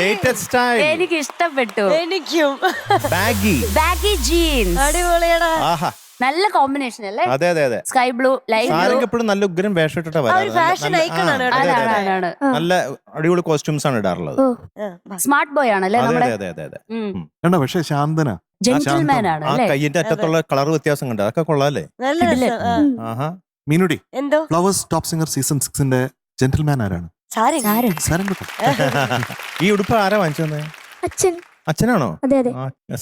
Latest style എനിക്ക് ഇഷ്ടപ്പെട്ടു എനിക്കും. ബാഗി ബാഗി ജീൻസ് അടിപൊളിയടാ. ആഹാ. നല്ല കോമ്പിനേഷൻ അല്ലേ? അതെ അതെ അതെ. സ്കൈ ബ്ലൂ ലൈറ്റ് എപ്പോഴും നല്ല ഉഗ്രം വേഷം ഇട്ടിട്ടാ. ആണ് നല്ല അടിപൊളി കോസ്റ്റ്യൂംസ് ആണ് ഇടാറുള്ളത്. സ്മാർട്ട് ബോയ് ആണല്ലേ അതെ അതെ അതെ കണ്ട ശാന്തന. ജെന്റിൽമാൻ ആണ് ആ കയ്യിന്റെ അറ്റത്തുള്ള കളർ വ്യത്യാസം കണ്ടോ? അതൊക്കെ കൊള്ളാല്ലേ? മീനുടി എന്തോ? ഫ്ലവേഴ്സ് ടോപ്പ് സിംഗർ സീസൺ സിക്സിന്റെ ജെന്റിൽമാൻ ആരാണ്? സാരം സാരംകുട്ടൻ ഈ ഉടുപ്പ് ആരാ വാങ്ങിച്ചു തന്നെ? അച്ഛൻ. അച്ഛനാണോ? അതെ അതെ.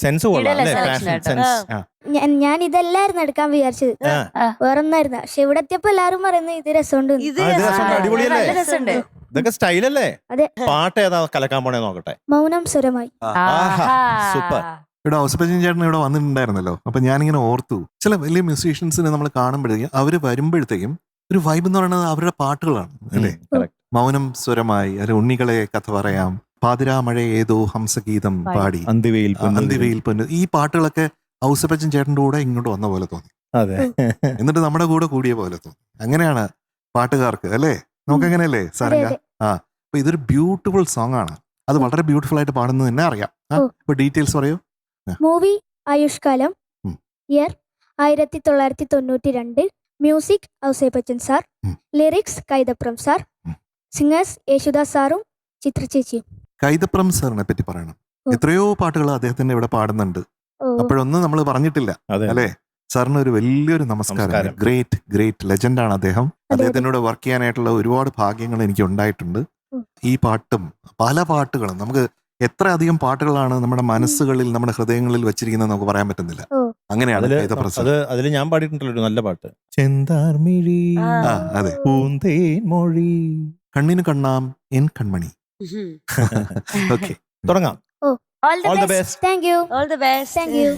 സെൻസ് കൊള്ളാം അല്ലേ? ഫാഷൻ ആട്ടോ. സെൻസ് ആ. ഞാൻ ഞാൻ ഇതല്ലായിരുന്നു എടുക്കാൻ വിചാരിച്ചത്. ആ. വേറൊന്നായിരുന്നു. പക്ഷെ ഇവിടെ എത്തിയപ്പോ എല്ലാരും പറയുന്നത് ഇത് രസമുണ്ട് എന്ന്. ഇത് ആ, ഇത് രസമുണ്ട്, അടിപൊളിയല്ലേ? നല്ല രസമുണ്ട്. ഇതൊക്കെ സ്റ്റൈലല്ലേ അതെ. പാട്ട് ഏതാ കലക്കാൻ പോണേ നോക്കട്ടെ. മൗനം സ്വരമായി. ആഹാ, സൂപ്പർ. ഇവിടെ ഔസപ്പജൻ ചേട്ടൻ ഇവിടെ വന്നിട്ടുണ്ടായിരുന്നല്ലോ. അപ്പൊ ഞാനിങ്ങനെ ഓർത്തു. ചില വലിയ മ്യൂസീഷ്യൻസിനെ നമ്മൾ കാണുമ്പോഴത്തേക്കും അവർ വരുമ്പോഴത്തേക്കും ഒരു വൈബ് എന്ന് പറയുന്നത് അവരുടെ പാട്ടുകളാണ്. അല്ലേ? ഉം, correct. മൗനം സ്വരമായി അല്ലെ ഉണ്ണികളെ കഥ പറയാം. പാതിരാമഴ ഏതോ ഹംസഗീതം പാടി. അന്തിവയിൽ അന്തിവയിൽ പൊന്നു അന്തിവെയിൽ പൊന്ന്. ഈ പാട്ടുകളൊക്കെ ഔസപ്പച്ചൻ ചേട്ടന്റെ കൂടെ ഇങ്ങോട്ട് വന്ന പോലെ തോന്നി. അതെ. എന്നിട്ട് നമ്മുടെ കൂടെ കൂടിയ പോലെ തോന്നി. അങ്ങനെയാണ് പാട്ടുകാർക്ക് അല്ലേ? നമുക്ക് അങ്ങനെയല്ലേ അതെ സാരംഗ? അതെ അപ്പൊ ഇതൊരു ബ്യൂട്ടിഫുൾ സോങ് ആണ്. അത് വളരെ ബ്യൂട്ടിഫുൾ ആയിട്ട് പാടുന്നത് തന്നെ അറിയാം. അപ്പൊ ഇപ്പൊ ഡീറ്റെയിൽസ് പറയൂ. മൂവി ആയുഷ്കാലം ഇയർ ആയിരത്തി തൊള്ളായിരത്തി തൊണ്ണൂറ്റി രണ്ട്. Music Ouseppachan sir. Lyrics Kaithapram sir. Singers Yesudas സാറും ചിത്ര ചേച്ചിയും കൈതപ്രം സാറിനെ പറ്റി പറയണം. ഓ. എത്രയോ പാട്ടുകൾ അദ്ദേഹത്തിന്റെ ഇവിടെ പാടുന്നുണ്ട്. ഓ. അപ്പോഴൊന്നും നമ്മൾ പറഞ്ഞിട്ടില്ല. അതെ. അല്ലേ? സാറിന് ഒരു വലിയൊരു നമസ്കാരം. നമസ്കാരം. ഗ്രേറ്റ് ഗ്രേറ്റ് ലെജൻഡ് ആണ് അദ്ദേഹം. അദ്ദേഹത്തിനോട് വർക്ക് ചെയ്യാനായിട്ടുള്ള ഒരുപാട് ഭാഗ്യങ്ങൾ എനിക്ക് ഉണ്ടായിട്ടുണ്ട്. ഉം. ഈ പാട്ടും പല പാട്ടുകളും നമുക്ക് എത്ര അധികം പാട്ടുകളാണ് നമ്മുടെ മനസ്സുകളിൽ നമ്മുടെ ഹൃദയങ്ങളിൽ വെച്ചിരിക്കുന്നത് നമുക്ക് പറയാൻ പറ്റുന്നില്ല. ഓ. അങ്ങനെയാണ് അതിൽ കൈതപ്രം സാർ അത് അതിൽ ഞാൻ പാടിയിട്ടുണ്ടല്ലോ ഒരു നല്ല പാട്ട്. ചെന്താർമിഴി. ആ അതെ. പൂന്തേൻ മൊഴി കണ്ണിന് കണ്ണാം എൻ കൺമണി. ഓക്കെ തുടങ്ങാം. All all the best thank you all the best thank you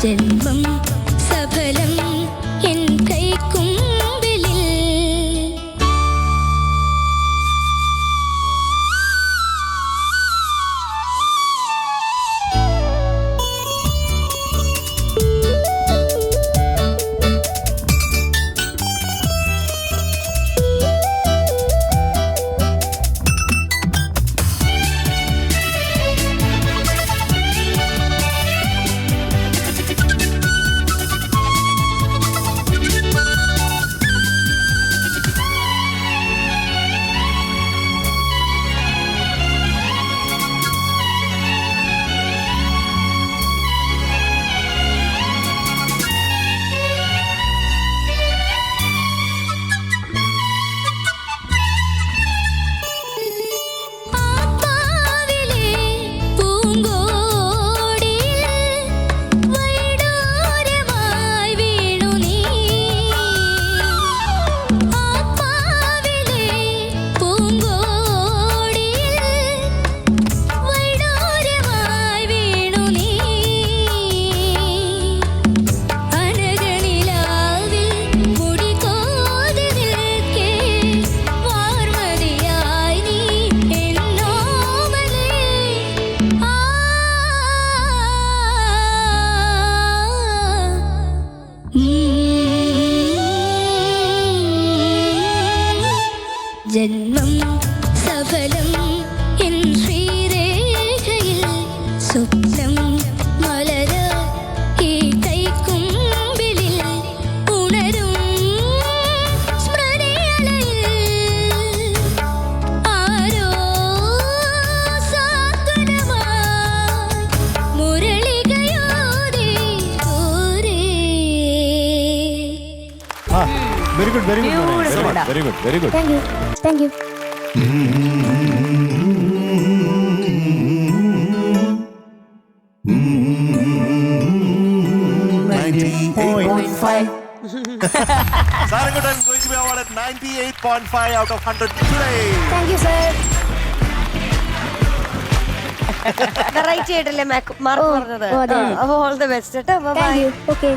didn't very Beautiful good. Very good very good thank you thank you Sarangutan going to be awarded 98.5 out of 100 today. Thank you, sir. Variety ആയിട്ടല്ലേ mark ഓ, പറഞ്ഞത് ഓ, അതെ. അപ്പൊ all the best കേട്ടോ bye okay